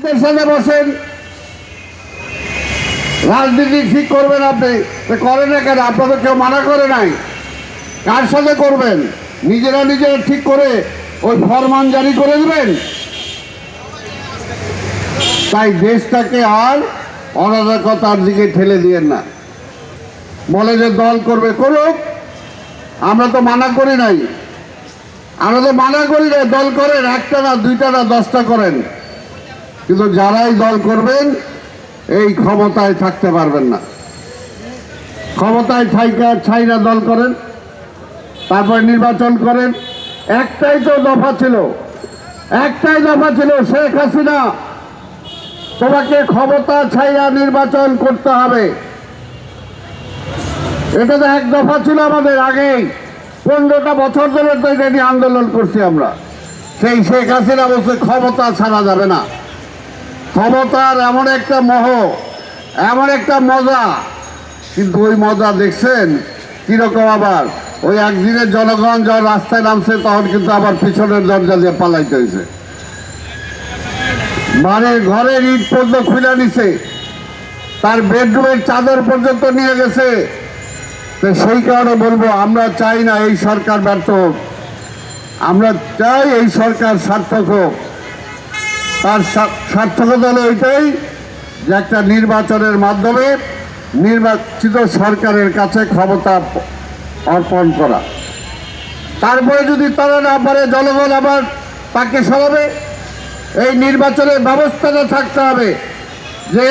সাথে বসেন। রাজনীতি ঠিক করবেন আপনি করেন না কেন? আপনাদের কেউ মানা করে নাই। কার সাথে করবেন? নিজেরা নিজেরা ঠিক করে ওই ফরমান জারি করে দেবেন? তাই দেশটাকে আর অরাজকতার দিকে ঠেলে দিয়েন না। বলে যে দল করবে করুক, আমরা তো মানা করি নাই। আমরা তো মানা করি না দল করেন, একটা না, দুইটা না, দশটা করেন। কিন্তু যারাই দল করবেন, এই ক্ষমতায় থাকতে পারবেন না। ক্ষমতায় ছাইকা ছাইরা দল করেন, তারপর নির্বাচন করেন। একটাই তো দফা ছিল, একটাই দফা ছিল শেখ হাসিনা। তোমাকে ক্ষমতা ছাইয়া নির্বাচন করতে হবে। এটা তো এক দফা ছিল আমাদের আগেই। পনেরোটা বছর ধরে তো এটা নিয়ে আন্দোলন করছি আমরা। সেই শেখ হাসিনা বলছে, ক্ষমতা ছাড়া যাবে না। ক্ষমতার এমন একটা মোহ, এমন একটা মজা। কিন্তু ওই মজা দেখছেন কীরকম আবার? ওই একদিনের জনগণ যখন রাস্তায় নামছে, তখন কিন্তু আবার পিছনের দরজা দিয়ে পালাইতে হয়েছে। মানে ঘরের ইট পর্যন্ত খুলে নিছে। তার বেডরুমের চাদর পর্যন্ত নিয়ে গেছে। তো সেই কারণে বলব, আমরা চাই না এই সরকার ব্যর্থ আমরা চাই এই সরকার সার্থক হোক। তার সার্থকতা হলো এটাই যে একটা নির্বাচনের মাধ্যমে নির্বাচিত সরকারের কাছে ক্ষমতা অর্পণ করা। তারপরে যদি তারা না পারে, জনগণ আবার তাকে সরাবে। এই নির্বাচনের ব্যবস্থাটা থাকতে হবে যে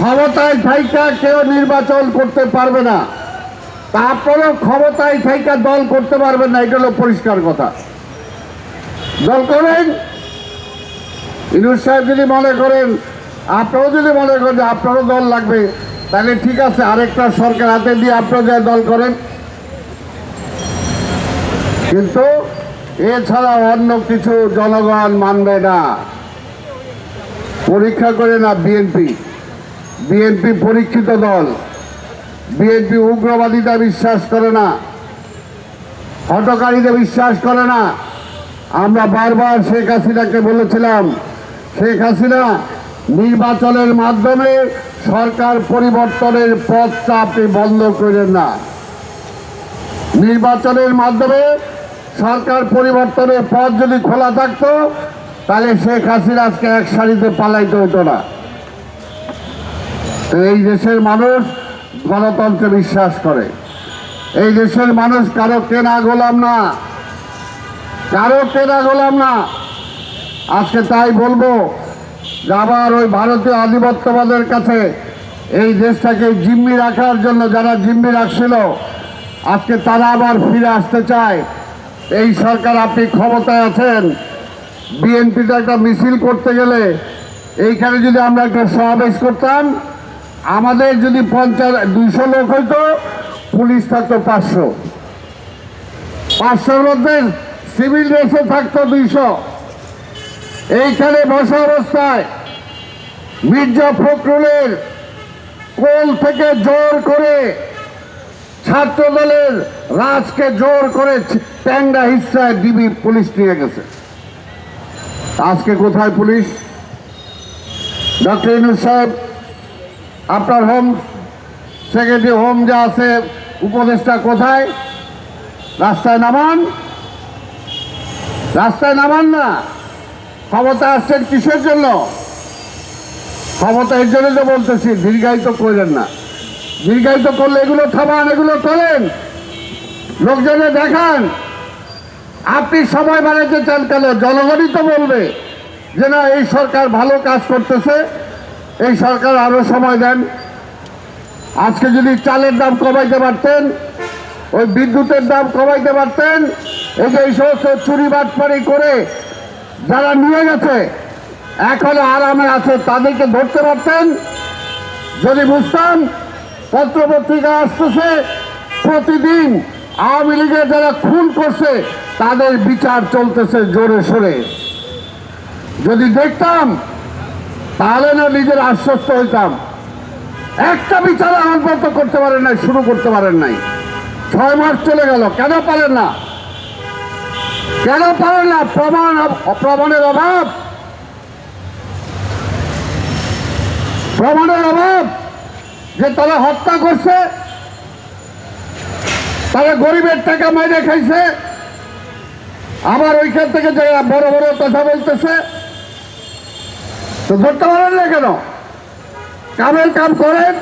ক্ষমতায় থাইকা কেউ নির্বাচন করতে পারবে না। তারপরেও ক্ষমতায় থাইকা দল করতে পারবে না, এটা হলো পরিষ্কার কথা। দল করেন ইনুস সাহেব যদি মনে করেন, আপনারাও যদি মনে করেন যে আপনারও দল লাগবে, তাহলে ঠিক আছে, আরেকটা সরকার হাতে দিয়ে আপনারা যা দল করেন। কিন্তু এছাড়া অন্য কিছু জনগণ মানবে না। পরীক্ষা করে না বিএনপি। বিএনপি পরীক্ষিত দল। বিএনপি উগ্রবাদিতা বিশ্বাস করে না। হটকারীতে বিশ্বাস করে না। আমরা বারবার শেখ হাসিনাকে বলেছিলাম শেখ হাসিনা নির্বাচনের মাধ্যমে সরকার পরিবর্তনের পথটা আপনি বন্ধ করেন না। নির্বাচনের মাধ্যমে সরকার পরিবর্তনের পথ যদি খোলা থাকতো, তাহলে শেখ হাসিনা আজকে এক সারিতে পালাইতে হতো না। এই দেশের মানুষ গণতন্ত্রে বিশ্বাস করে। এই দেশের মানুষ কারও কেনা গোলাম না। কারও কেনা গোলাম না। আজকে তাই বলব যে আবার ওই ভারতীয় আধিপত্যবাদের কাছে এই দেশটাকে জিম্মি রাখার জন্য যারা জিম্মি রাখছিল, আজকে তারা আবার ফিরে আসতে চায়। এই সরকার আপনি ক্ষমতায় আছেন, বিএনপিতে একটা মিছিল করতে গেলে এইখানে যদি আমরা একটা সমাবেশ করতাম, আমাদের যদি পঞ্চাশ, দুইশো লোক হইতো, পুলিশ থাকতো পাঁচশো। পাঁচশোর মধ্যে সিভিল ড্রেসে থাকতো দুইশো। এইখানে বসা অবস্থায় মির্জা ফখরুলের কোল থেকে জোর করে ছাত্র দলের রাজকে জোর করে ট্যাংরা হিসায় ডিবি পুলিশ নিয়ে গেছে। আজকে কোথায় পুলিশ? ডক্টর ইনুস সাহেব, আপনার হোম সেক্রেটারি হোম যা আছে, উপদেষ্টা কোথায়? রাস্তায় নামান? রাস্তায় নামান না? ক্ষমতা আসছেন কিসের জন্য? ক্ষমতা এর জন্য তো বলতেছি, দীর্ঘায়িত করলেন না। দীর্ঘায়িত করলে এগুলো থামান, এগুলো করেন লোকজনে দেখান। আপনি সময় বাড়াইতে চান কেন? জনগণই তো বলবে যে না, এই সরকার ভালো কাজ করতেছে, এই সরকার আরও সময় দেন। আজকে যদি চালের দাম কমাইতে পারতেন, ওই বিদ্যুতের দাম কমাইতে পারতেন, এই যে এই সমস্ত চুরি বাটপারি করে যারা নিয়ে গেছে, এখনও আরামে আছে, তাদেরকে ধরতে পারতেন? যদি বুঝতাম পত্রপত্রিকা আসতেছে, প্রতিদিন আওয়ামী লীগের যারা খুন করছে, তাদের বিচার চলতেছে জোরে সোরে। যদি দেখতাম, তাহলে না নিজের আশ্বস্ত হইতাম। একটা বিচার আমার করতে পারেন নাই, শুরু করতে পারেন নাই। ছয় মাস চলে গেল, কেন পারেন না? কেন পারেন না? প্রমাণ প্রমাণের অভাব। প্রমাণের অভাব। যে তারা হত্যা করছে, তারা গরিবের টাকা মাইনে খাইছে, আবার ওইখান থেকে যারা বড় বড় কথা বলতেছে, তো ধরতে পারেন না কেন? কামের কাম করেন